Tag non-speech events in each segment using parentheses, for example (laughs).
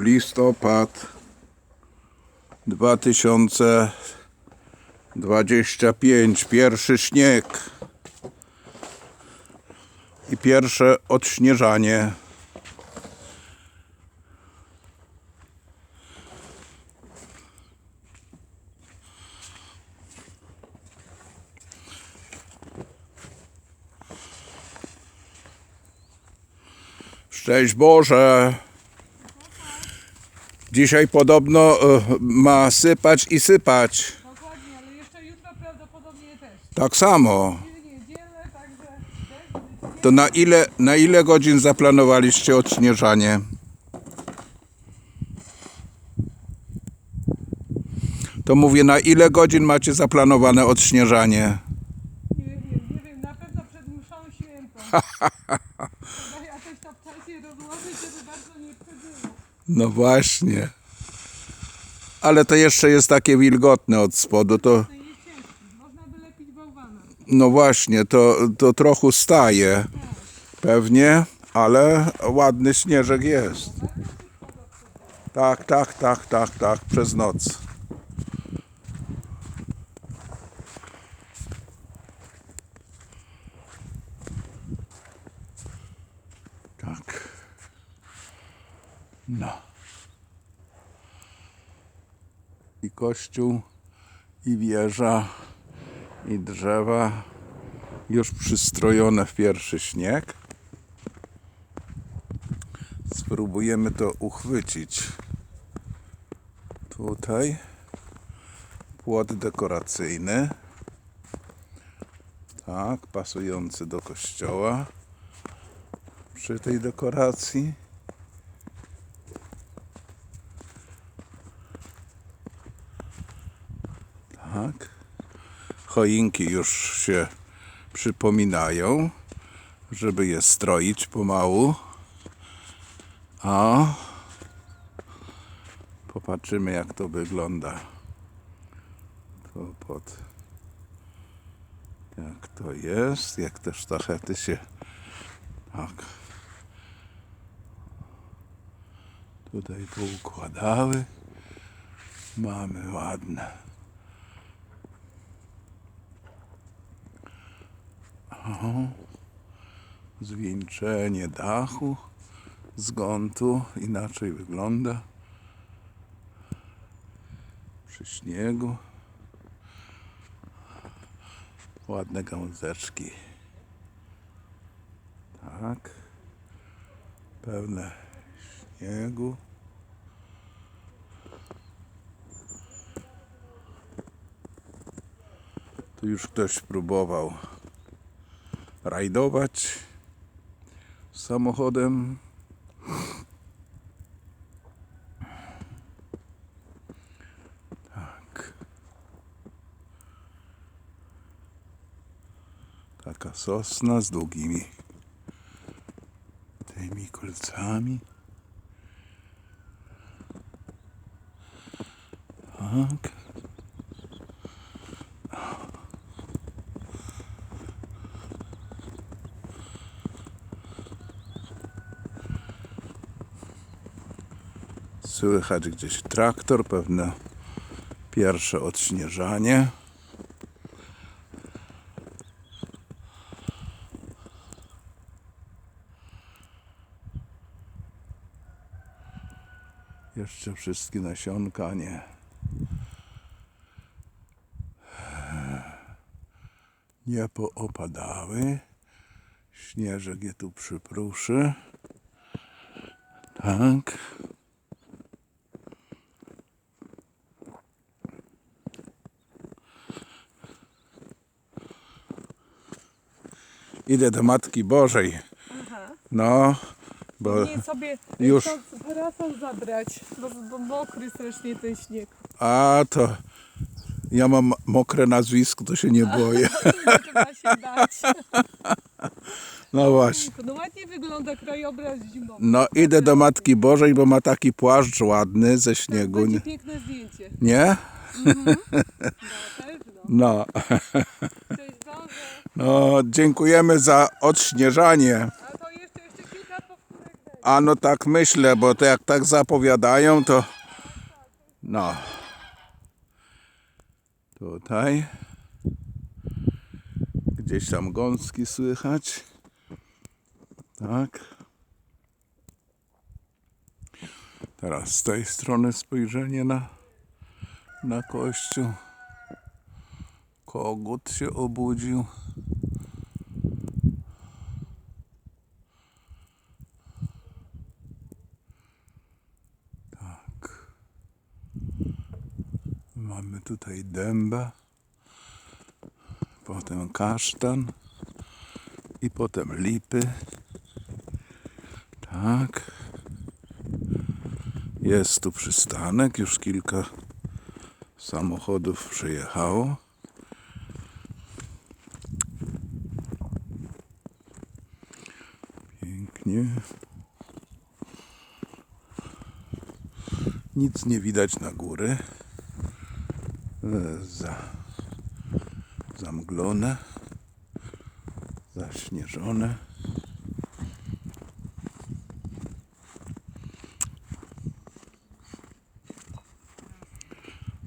listopad 2025. Pierwszy śnieg i pierwsze odśnieżanie. Szczęść Boże! Dzisiaj podobno e, ma sypać i sypać. Dokładnie, ale jeszcze jutro prawdopodobnie też. Tak samo. To na ile, na ile godzin zaplanowaliście odśnieżanie? To mówię, na ile godzin macie zaplanowane odśnieżanie? nie wiem, nie wiem, na pewno przed mszą świętą. (laughs) Trzeba jakoś tam w czasie rozłożyć, żeby bardzo nie wchodziło. No właśnie. Ale to jeszcze jest takie wilgotne od spodu, to no właśnie, to, to trochę staje. Pewnie, ale ładny śnieżek jest. Tak, tak, tak, tak, tak, przez noc. Kościół, i wieża, i drzewa już przystrojone w pierwszy śnieg. Spróbujemy to uchwycić. Tutaj płot dekoracyjny. Tak, pasujący do kościoła. Przy tej dekoracji. Tak. Choinki już się przypominają, żeby je stroić pomału. A popatrzymy jak to wygląda. To pod jak to jest, jak te sztachety się tak tutaj poukładały. Mamy ładne. Zwieńczenie dachu z gontu inaczej wygląda. Przy śniegu. Ładne gałązeczki. Tak. Pełne śniegu. Tu już ktoś próbował rajdować samochodem. Tak. Taka sosna z długimi tymi kolcami. Tak. Słychać gdzieś traktor, pewne pierwsze odśnieżanie. Jeszcze wszystkie nasionka nie. Nie poopadały. Śnieżek je tu przypruszy. Tak. Idę do Matki Bożej. No, bo Nie sobie Już. już. parasol zabrać, bo, bo mokry strasznie ten śnieg. a to ja mam mokre nazwisko, to się nie boję. (laughs) Trzeba się dać. (laughs) No właśnie. No ładnie wygląda krajobraz zimowy. No idę do Matki Bożej, bo ma taki płaszcz ładny ze śniegu. Będzie piękne zdjęcie. nie? (laughs) Na pewno. No. No. Dziękujemy za odśnieżanie. A no tak myślę, bo to jak tak zapowiadają, to no. Tutaj gdzieś tam gąski słychać. Tak. Teraz z tej strony spojrzenie na, na kościół. Kogut się obudził. Tak. Mamy tutaj dęba, potem kasztan i potem lipy. Tak. Jest tu przystanek, już kilka samochodów przyjechało. Pięknie. Nic nie widać na góry. E, Za, zamglone, zaśnieżone.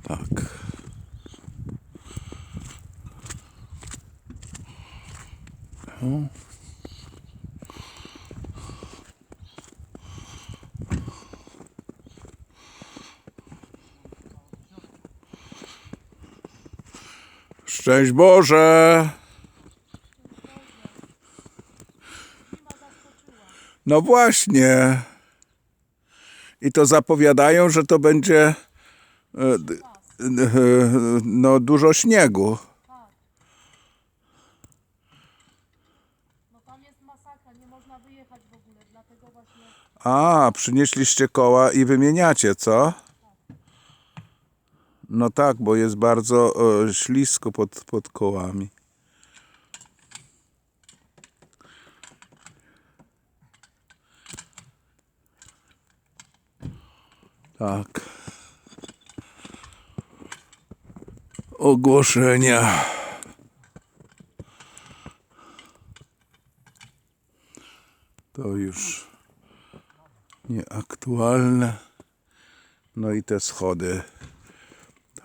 Tak. O. Szczęść Boże! No właśnie. I to zapowiadają, że to będzie e, e, no dużo śniegu. No tam jest masakra, nie można wyjechać w ogóle, dlatego właśnie A, przynieśliście koła i wymieniacie, co? No tak, bo jest bardzo e, ślisko pod, pod kołami. Tak. Ogłoszenia. To już nieaktualne. No i te schody.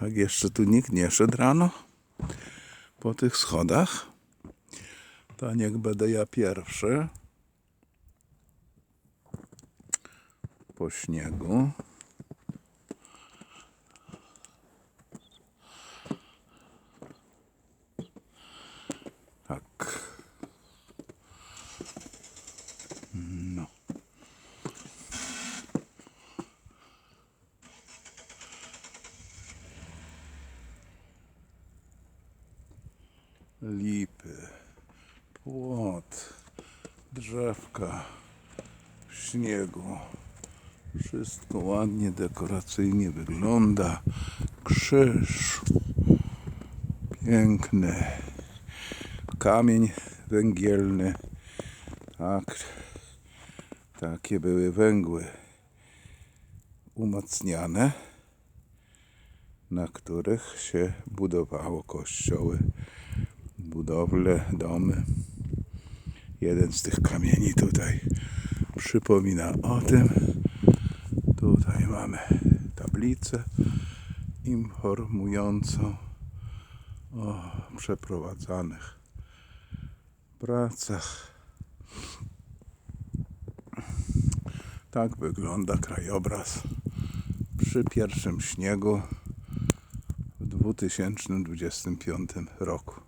Tak, jeszcze tu nikt nie szedł rano po tych schodach. To niech będę ja pierwszy. Po śniegu. Lipy, płot, drzewka w śniegu. Wszystko ładnie, dekoracyjnie wygląda. Krzyż piękny. Kamień węgielny. Tak, takie były węgły umacniane, na których się budowało kościoły budowle, domy. Jeden z tych kamieni tutaj przypomina o tym. Tutaj mamy tablicę informującą o przeprowadzanych pracach. Tak wygląda krajobraz przy pierwszym śniegu w 2025 roku.